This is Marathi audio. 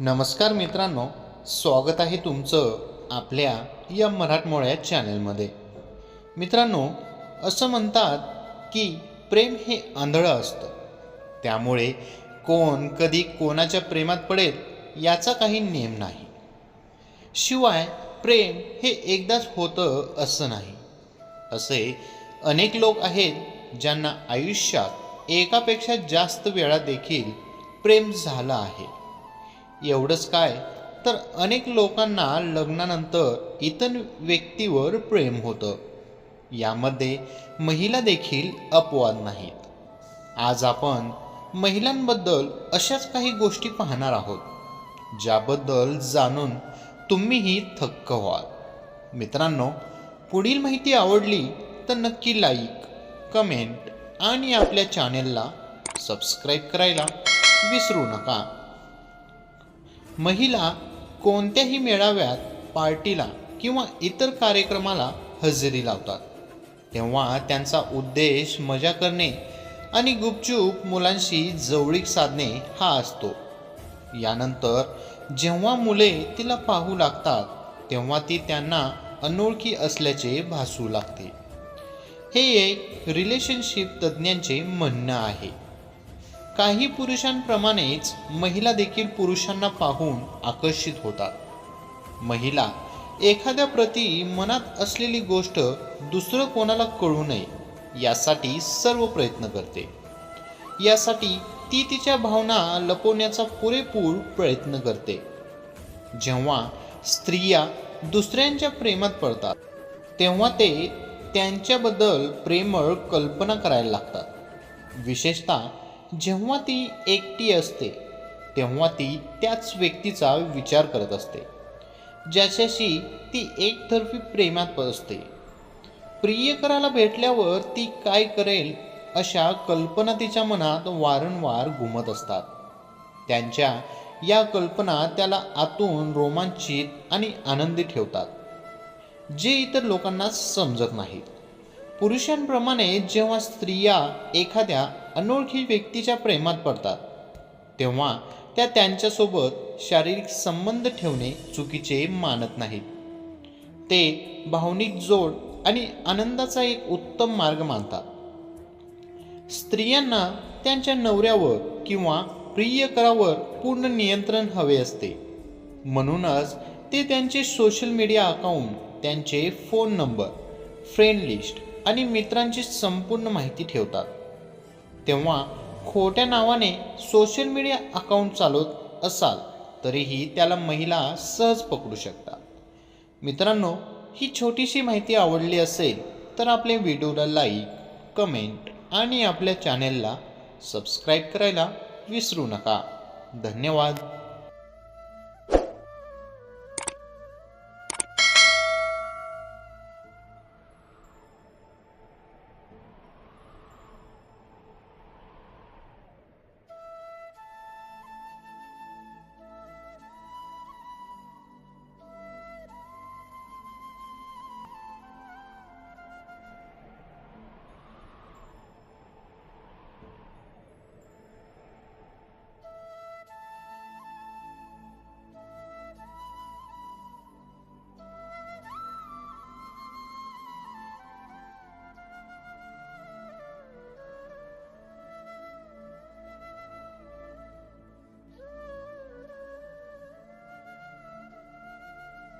नमस्कार मित्रांनो स्वागत आहे तुमचं आपल्या या मराठमोळ्या चॅनलमध्ये. मित्रांनो असं म्हणतात की प्रेम हे आंधळं असतं. त्यामुळे कोण कधी कोणाच्या प्रेमात पडेल याचा काही नेम नाही. शिवाय प्रेम हे एकदाच होतं असं नाही. असे अनेक लोक आहेत ज्यांना आयुष्यात एकापेक्षा जास्त वेळा देखील प्रेम झालं आहे. एवढंच काय? तर अनेक लोकांना लग्नानंतर इतर व्यक्तीवर प्रेम होतं. यामध्ये महिला देखील अपवाद नाहीत. आज आपण महिलांबद्दल अशाच काही गोष्टी पाहणार आहोत ज्याबद्दल जाणून तुम्हीही थक्क व्हाल. मित्रांनो पुढील माहिती आवडली तर नक्की लाईक कमेंट आणि आपल्या चॅनेलला सबस्क्राईब करायला विसरू नका. महिला कोणत्याही मेळाव्यात पार्टीला किंवा इतर कार्यक्रमाला हजेरी लावतात. तेव्हा त्यांचा उद्देश मजा करणे आणि गुपचूप मुलांशी जवळीक साधणे हा असतो. यानंतर जेव्हा मुले तिला पाहू लागतात तेव्हा ती त्यांना अनोळखी असल्याचे भासू लागते. हे एक रिलेशनशिप तज्ज्ञांचे म्हणणं आहे. काही पुरुषांप्रमाणेच महिला देखील पुरुषांना पाहून आकर्षित होतात. महिला एखाद्या प्रती मनात असलेली गोष्ट दुसरं कोणाला कळू नये यासाठी सर्व प्रयत्न करते. यासाठी ती तिच्या भावना लपवण्याचा पुरेपूर प्रयत्न करते. जेव्हा स्त्रिया दुसऱ्यांच्या प्रेमात पडतात तेव्हा ते त्यांच्याबद्दल प्रेमळ कल्पना करायला लागतात. विशेषतः जेव्हा ती एकटी असते तेव्हा ती त्याच व्यक्तीचा विचार करत असते ज्याच्याशी ती एकतर्फी प्रेमात असते. प्रियकराला भेटल्यावर ती काय करेल अशा कल्पना तिच्या मनात वारंवार घुमत असतात. त्यांच्या या कल्पना त्याला आतून रोमांचित आणि आनंदी ठेवतात. जे इतर लोकांना समजत नाहीत. पुरुषांप्रमाणे जेव्हा स्त्रिया एखाद्या अनोळखी व्यक्तीच्या प्रेमात पडतात. तेव्हा त्या त्यांच्यासोबत शारीरिक संबंध ठेवणे चुकीचे मानत नाहीत. ते भावनिक जोड आणि आनंदाचा एक उत्तम मार्ग मानतात. स्त्रियांना त्यांच्या नवऱ्यावर किंवा प्रियकरावर पूर्ण नियंत्रण हवे असते. म्हणूनच ते त्यांचे सोशल मीडिया अकाउंट त्यांचे फोन नंबर फ्रेंड लिस्ट आणि मित्रांची संपूर्ण माहिती ठेवतात. तेव्हा खोट्या नावाने सोशल मीडिया अकाउंट चालवत असाल तरीही त्याला महिला सहज पकडू शकतात. मित्रांनो ही छोटीशी माहिती आवडली असेल तर आपल्या व्हिडिओला लाईक कमेंट आणि आपल्या चॅनेलला सबस्क्राईब करायला विसरू नका. धन्यवाद.